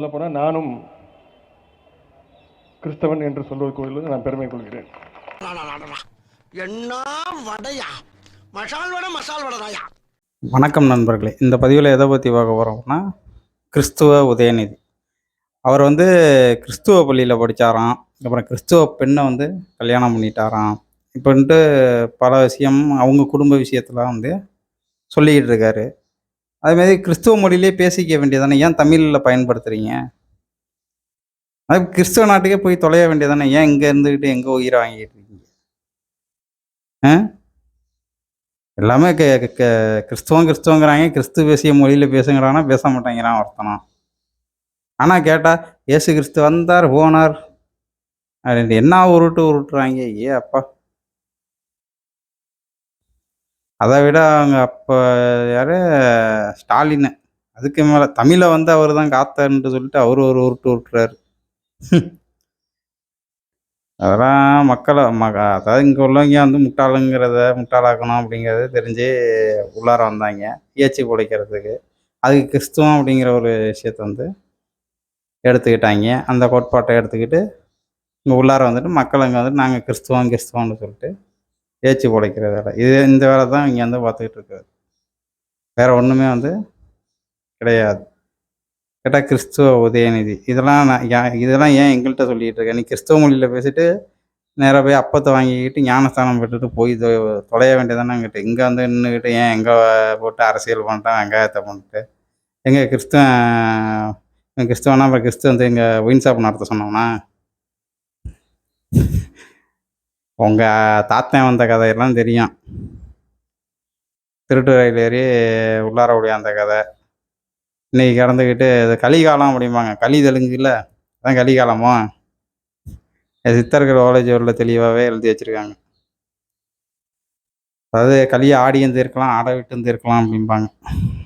சொல்லப்போனால் நானும் கிறிஸ்தவன் என்று சொல்வதற்கு நான் பெருமை கொள்கிறேன். என்ன வடையா? மசால் வடை மசால் வடைதாயா? வணக்கம் நண்பர்களே. இந்த பதிவில் எதை பற்றி பார்க்க போகிறோம்னா கிறிஸ்துவ உதயநிதி. அவர் வந்து கிறிஸ்துவ பள்ளியில் படித்தாராம் அப்புறம் கிறிஸ்துவ பெண்ணை வந்து கல்யாணம் பண்ணிட்டாராம். இப்போன்ட்டு பல விஷயம் அவங்க குடும்ப விஷயத்தெலாம் வந்து சொல்லிக்கிட்டு இருக்காரு. அதேமாதிரி கிறிஸ்துவ மொழியிலே பேசிக்க வேண்டியதானே? ஏன் தமிழில் பயன்படுத்துகிறீங்க அது கிறிஸ்துவ நாட்டுக்கே போய் தொலைய வேண்டியதானே? ஏன் இங்கே இருந்துக்கிட்டு எங்கே உயிரை வாங்கிட்டு இருக்கீங்க? ஆ? எல்லாமே க க கிறிஸ்துவம் கிறிஸ்துவங்கிறாங்க. கிறிஸ்து பேசிய மொழியில் பேசுங்கிறானா பேச மாட்டேங்கிறான் ஒருத்தனா ஆனால் கேட்டால் ஏசு கிறிஸ்து வந்தார் போனார். அப்படின்ட்டு என்ன உருட்டு உருட்டுறாங்க? ஏ அப்பா. அதை விட அவங்க அப்போ யார்? ஸ்டாலின். அதுக்கு மேலே தமிழை வந்து அவர் தான் காத்தன்ட்டு சொல்லிட்டு அவர் ஒரு உருட்டு உருட்டுறாரு. அதெல்லாம் மக்களை மக அதாவது இங்கே உள்ளவங்க வந்து முட்டாளுங்கிறத முட்டாளாக்கணும் அப்படிங்கிறத தெரிஞ்சு உள்ளார வந்தாங்க. ஏச்சி பிழைக்கிறதுக்கு அதுக்கு கிறிஸ்துவம் அப்படிங்கிற ஒரு விஷயத்த வந்து எடுத்துக்கிட்டாங்க. அந்த கோட்பாட்டை எடுத்துக்கிட்டு இங்கே உள்ளார வந்துட்டு மக்கள் இங்கே வந்துட்டு நாங்கள் கிறிஸ்துவம் கிறிஸ்துவம்னு சொல்லிட்டு ஏச்சி பிழைக்கிற வேலை. இது இந்த வேலை தான் இங்கே வந்து பார்த்துக்கிட்டு இருக்காரு. வேற ஒன்றுமே வந்து கிடையாது. கேட்டால் கிறிஸ்துவ உதயநிதி. இதெல்லாம் நான் இதெல்லாம் ஏன் எங்கள்கிட்ட சொல்லிகிட்டு இருக்கேன் நீ கிறிஸ்துவ மொழியில் பேசிட்டு நேராக போய் அப்பத்தை வாங்கிக்கிட்டு ஞானஸ்தானம் பெற்றுட்டு போய் தொ- தொலைய வேண்டியதானேங்கிட்ட இங்கே வந்து நின்றுக்கிட்டு ஏன் எங்கே போட்டு அரசியல் பண்ணிட்டான் வெங்காயத்தை பண்ணிட்டு? எங்கே கிறிஸ்துவன் கிறிஸ்துவனா? அப்புறம் கிறிஸ்துவ வந்து எங்கள் ஒயின் ஷாப் நடத்த சொன்னோம்னா உங்கள் தாத்தன் வந்த கதையெல்லாம் தெரியும். திருட்டு ரயில் ஏறி உள்ளார அந்த கதை. இன்னைக்கு கடந்துக்கிட்டு இது கலிகாலம் அப்படிம்பாங்க. களி தெலுங்குல? அதான் கலிகாலமோ? சித்தர்கள் ஓலைஜோரில் தெளிவாகவே எழுதி வச்சுருக்காங்க. அதாவது களியை ஆடியும் தீர்க்கலாம் ஆட விட்டும் தீர்க்கலாம் அப்படிம்பாங்க.